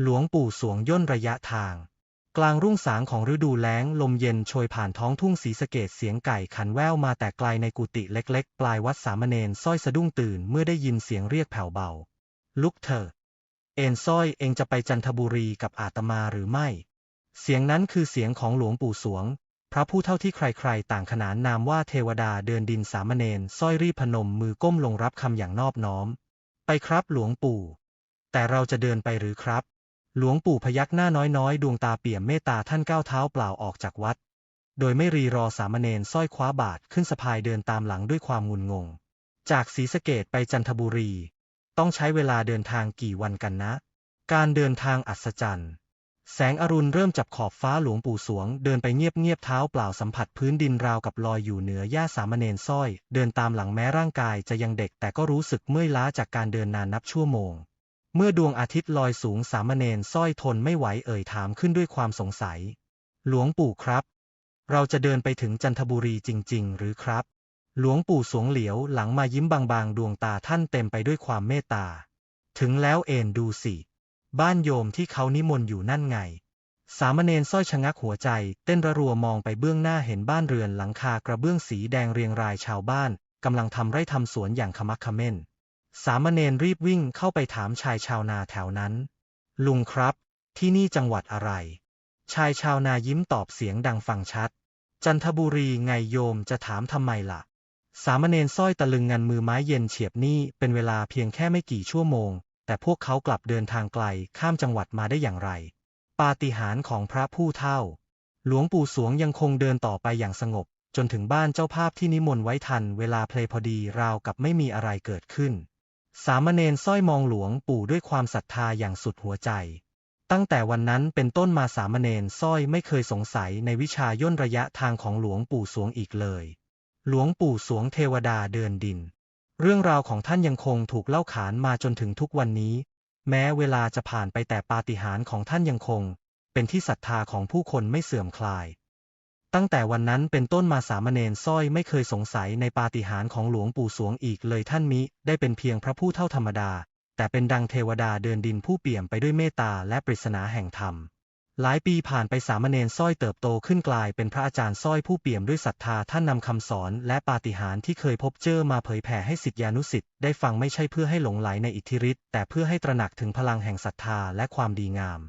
หลวงปู่สวงย่นระยะทาง กลางรุ่งสางของฤดูแล้งลมเย็นโชยผ่านท้องทุ่งสีสะเกดเสียงไก่ขันแววมาแต่ไกลในกุฏิเล็กๆ ปลายวัดสามเณรสร้อยสะดุ้งตื่นเมื่อได้ยินเสียงเรียกแผ่วเบา ลุกเถอะเอ็นสร้อยเองจะไปจันทบุรีกับอาตมาหรือไม่ เสียงนั้นคือเสียงของหลวงปู่สวง พระผู้เท่าที่ใครๆ ต่างขนานนามว่าเทวดาเดินดินสามเณรสร้อยรีพนมมือก้มลงรับคำอย่างนอบน้อม ไปครับหลวงปู่ แต่เราจะเดินไปหรือครับ หลวงปู่พยักหน้าน้อยๆ ดวงตาเปี่ยมเมตตาท่านก้าวเท้าเปล่าออกจากวัด โดยไม่รีรอสามเณรสร้อยคว้าบาทขึ้นสะพายเดินตามหลังด้วยความงุนงง จากศรีสะเกดไปจันทบุรี ต้องใช้เวลาเดินทางกี่วันกันนะ การเดินทางอัศจรรย์ แสงอรุณเริ่มจับขอบฟ้าหลวงปู่สวง เดินไปเงียบเงียบๆเท้าเปล่าสัมผัสพื้นดินราวกับลอยอยู่เหนือหญ้าสามเณรสร้อย เดินตามหลังแม้ร่างกายจะยังเด็กแต่ก็รู้สึกเมื่อยล้าจากการเดินนานนับชั่วโมง เมื่อดวงอาทิตย์ลอยสูงสามเณรสร้อยทนไม่ไหวเอ่ยถามขึ้นด้วยความสงสัย หลวงปู่ครับ เราจะเดินไปถึงจันทบุรีจริง ๆ หรือครับ หลวงปู่สวงเหลียวหลังมายิ้มบางๆ ดวงตาท่านเต็มไปด้วยความเมตตา ถึงแล้วเอ็นดูสิ บ้านโยมที่เขานิมนต์อยู่นั่นไง สามเณรสร้อยชะงักหัวใจ เต้นระรัวมองไปเบื้องหน้าเห็นบ้านเรือนหลังคากระเบื้องสีแดงเรียงรายชาวบ้านกำลังทำไร่ทำสวนอย่างขมักเขม้น สามเณรรีบวิ่งเข้าไปถามชายชาวนาแถวนั้น ลุงครับ ที่นี่จังหวัดอะไร ชายชาวนายิ้มตอบเสียงดังฟังชัด จันทบุรีไงโยมจะถามทำไมล่ะ สามเณรสร้อยตะลึงงันมือไม้เย็นเฉียบนี่เป็นเวลาเพียงแค่ไม่กี่ชั่วโมง แต่พวกเขากลับเดินทางไกลข้ามจังหวัดมาได้อย่างไร ปาฏิหาริย์ของพระผู้เท่า หลวงปู่สวงยังคงเดินต่อไปอย่างสงบ จนถึงบ้านเจ้าภาพที่นิมนต์ไว้ทันเวลาเพลพอดีราวกับไม่มีอะไรเกิดขึ้น สามเณรสร้อยมองหลวงปู่ด้วยความศรัทธาอย่างสุดหัวใจ ตั้งแต่วันนั้นเป็นต้นมาสามเณรสร้อยไม่เคยสงสัยในวิชาย่นระยะทางของหลวงปู่สวงอีกเลย หลวงปู่สวงเทวดาเดินดิน เรื่องราวของท่านยังคงถูกเล่าขานมาจนถึงทุกวันนี้ แม้เวลาจะผ่านไปแต่ปาฏิหาริย์ของท่านยังคง เป็นที่ศรัทธาของผู้คนไม่เสื่อมคลาย ตั้งแต่วันนั้นเป็นต้นมาสามเณรสร้อยไม่เคยสงสัยในปาฏิหาริย์ของหลวงปู่สวงอีกเลยท่านมิได้เป็นเพียงพระผู้เท่าธรรมดา แต่เป็นดังเทวดาเดินดินผู้เปี่ยมไปด้วยเมตตาและปริศนาแห่งธรรม หลายปีผ่านไปสามเณรสร้อยเติบโตขึ้นกลายเป็นพระอาจารย์สร้อยผู้เปี่ยมด้วยศรัทธาท่านนำคำสอนและปาฏิหาริย์ที่เคยพบเจอมาเผยแผ่ให้สิทธิานุสิทธิ์ได้ฟังไม่ใช่เพื่อให้หลงไหลในอิทธิฤทธิ์แต่เพื่อให้ตระหนักถึงพลังแห่งศรัทธาและความดีงาม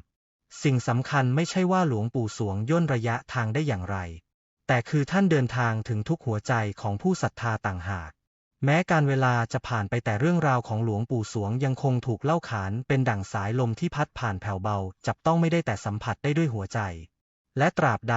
สิ่งสำคัญไม่ใช่ว่าหลวงปู่สวงย่นระยะทางได้อย่างไร แต่คือท่านเดินทางถึงทุกหัวใจของผู้ศรัทธาต่างหาก แม้การเวลาจะผ่านไปแต่เรื่องราวของหลวงปู่สวงยังคงถูกเล่าขานเป็นดั่งสายลมที่พัดผ่านแผ่วเบา จับต้องไม่ได้แต่สัมผัสได้ด้วยหัวใจ และตราบใด